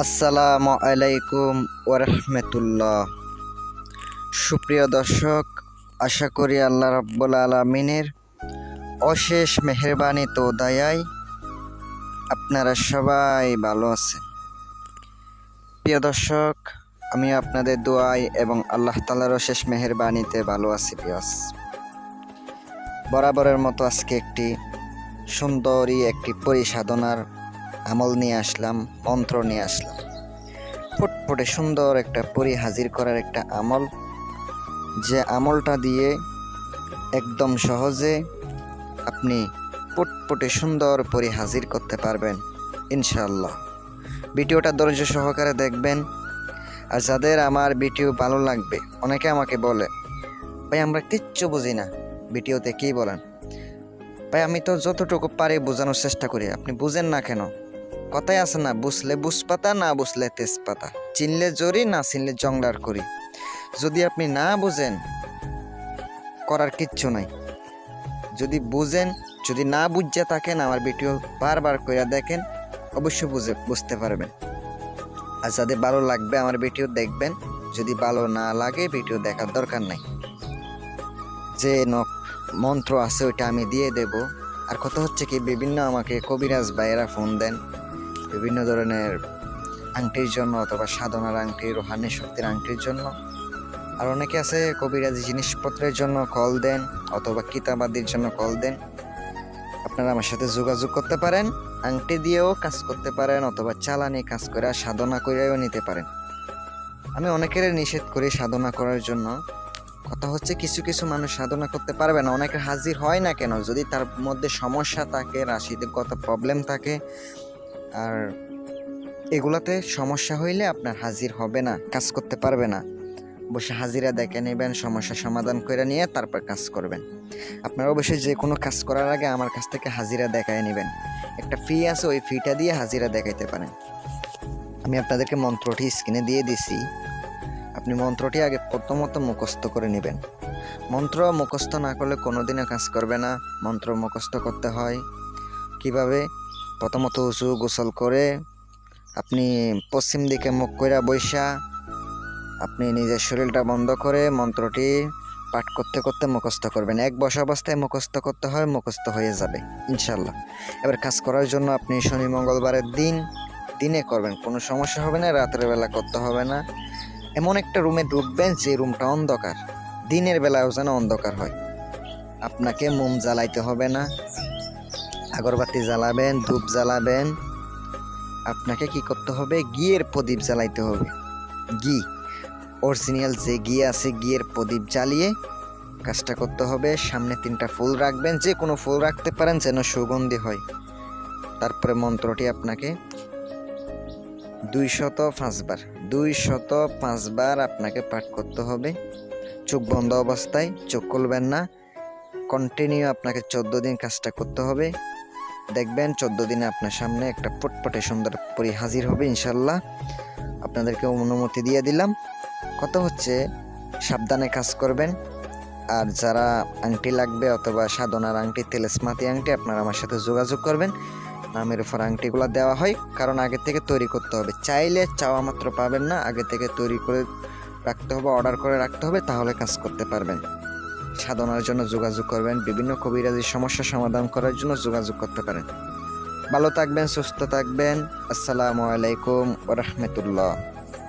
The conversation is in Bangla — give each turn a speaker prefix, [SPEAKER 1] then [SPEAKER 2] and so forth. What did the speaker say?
[SPEAKER 1] আসসালামু আলাইকুম ওরহমতুল্লাহ। সুপ্রিয় দর্শক, আশা করি আল্লাহ রাব্বুল আলমিনের অশেষ মেহরবানি তো দয়ায় আপনারা সবাই ভালো আছেন। প্রিয় দর্শক, আমি আপনাদের দোয়াই এবং আল্লাহ তালার অশেষ মেহরবানিতে ভালো আছি পিয়াস বরাবরের মতো আজকে একটি সুন্দরী একটি পরিসাধনার আমল নিয়ে আসলাম, মন্ত্র নিয়ে আসলাম। ফুটফুটে সুন্দর একটা পরি হাজির করার একটা আমল। যে আমলটা দিয়ে একদম সহজে আপনি ফুটফুটে সুন্দর পরি হাজির করতে পারবেন ইনশাল্লাহ ভিডিওটা ধৈর্য সহকারে দেখবেন। আর যাদের আমার ভিডিও ভালো লাগবে, অনেকে আমাকে বলে, ভাই, আমরা কিচ্ছু বুঝি না। ভিডিওতে কী বলেন? ভাই, আমি তো যতটুকু পারি বোঝানোর চেষ্টা করি। আপনি বুঝেন না কেন? কথাই আছে না, বুঝলে বুঝপাতা, না বুঝলে তেজপাতা। চিনলে জরি, না চিনলে জংলার করি। যদি আপনি না বুঝেন, করার কিচ্ছু নাই। যদি বুঝেন, যদি না বুঝতে থাকেন, আমার ভিডিও বারবার করে দেখেন, অবশ্যই বুঝে, বুঝতে পারবেন। আর যাদের ভালো লাগবে আমার ভিডিও দেখবেন, যদি ভালো না লাগে, ভিডিও দেখার দরকার নাই। যে নক মন্ত্র আছে, ওইটা আমি দিয়ে দেব। আর কথা হচ্ছে কি, বিভিন্ন আমাকে কবিরাজ ভাইয়েরা ফোন দেন। বিভিন্ন ধরনের আংটির জন্য অথবা সাধনার আংটি, রোহানি শক্তির আংটির জন্য। আর অনেকে আছে কবিরাজি জিনিসপত্রের জন্য কল দেন অথবা কিতাবাদির জন্য কল দেন। আপনারা আমার সাথে যোগাযোগ করতে পারেন, আংটি দিয়েও কাজ করতে পারেন অথবা চালানি কাজ করে সাধনা করেও নিতে পারেন। আমি অনেকের নিষেধ করি সাধনা করার জন্য। কথা হচ্ছে কিছু কিছু মানুষ সাধনা করতে পারবে না অনেকে হাজির হয় না কেন? যদি তার মধ্যে সমস্যা থাকে রাশিতে কত প্রবলেম থাকে আর এগুলাতে সমস্যা হইলে আপনার হাজির হবে না, কাজ করতে পারবে না। বসে হাজিরা দেখে নেবেন, সমস্যা সমাধান করে নিয়ে তারপর কাজ করবেন। আপনার অবশ্যই যে কোনো কাজ করার আগে আমার কাছ থেকে হাজিরা দেখায় নেবেন। একটা ফি আছে, ওই ফিটা দিয়ে হাজিরা দেখাইতে পারেন। আমি আপনাদেরকে মন্ত্রটি স্ক্রিনে দিয়ে দিছি। আপনি মন্ত্রটি আগে প্রথমত মুখস্থ করে নেবেন। মন্ত্র মুখস্থ না করলে কোনোদিনও কাজ করবে না। মন্ত্র মুখস্থ করতে হয়। কীভাবে? প্রথমত উঁচু গোসল করে আপনি পশ্চিম দিকে মুখ কইরা বৈশা আপনি নিজের শরীরটা বন্ধ করে মন্ত্রটি পাঠ করতে করতে মুখস্থ করবেন। এক বসা অবস্থায় মুখস্থ করতে হয়, মুখস্থ হয়ে যাবে ইনশাল্লাহ এবার কাজ করার জন্য আপনি শনি, মঙ্গলবারের দিন দিনে করবেন, কোনো সমস্যা হবে না, রাতের বেলা করতে হবে না। এমন একটা রুমে ঢুকবেন যে রুমটা অন্ধকার, দিনের বেলাও যেন অন্ধকার হয়। আপনাকে মোম জ্বালাইতে হবে না। আগরবাতি জ্বালাবেন, ধূপ জ্বালাবেন। আপনাকে কি করতে হবে? গিয়ের প্রদীপ জ্বালাইতে হবে। ঘি অরিজিনাল যে ঘি আছে ঘিয়ের প্রদীপ জ্বালিয়ে কাজটা করতে হবে। সামনে তিনটা ফুল রাখবেন, যে কোনো ফুল রাখতে পারেন যেন সুগন্ধি হয়। তারপরে মন্ত্রটি আপনাকে দুই শত পাঁচবার দুই শত পাঁচবার আপনাকে পাঠ করতে হবে। চোখ বন্ধ অবস্থায়, চোখ খুলবেন না। কন্টিনিউ আপনাকে চোদ্দ দিন কাজটা করতে হবে। দেখবেন চোদ্দ দিনে আপনার সামনে একটা পটপটে সুন্দর পরি হাজির হবে, ইনশাল্লাহ। আপনাদেরকে অনুমতি দিয়ে দিলাম। কত হচ্ছে? সাবধানে কাজ করবেন। আর যারা আংটি লাগবে অথবা সাধনার আংটি, তেলেসমাতি আংটি, আপনারা আমার সাথে যোগাযোগ করবেন। নামের উপর আংটিগুলো দেওয়া হয়। কারণ আগে থেকে তৈরি করতে হবে। চাইলে চাওয়া মাত্র পাবেন না। আগে থেকে তৈরি করে রাখতে হবে, অর্ডার করে রাখতে হবে, তাহলে কাজ করতে পারবেন। সাধনার জন্য যোগাযোগ করবেন, বিভিন্ন কবিরাজির সমস্যা সমাধান করার জন্য যোগাযোগ করতে পারেন। ভালো থাকবেন, সুস্থ থাকবেন। আসসালামু আলাইকুম ওরহমতুল্লাহ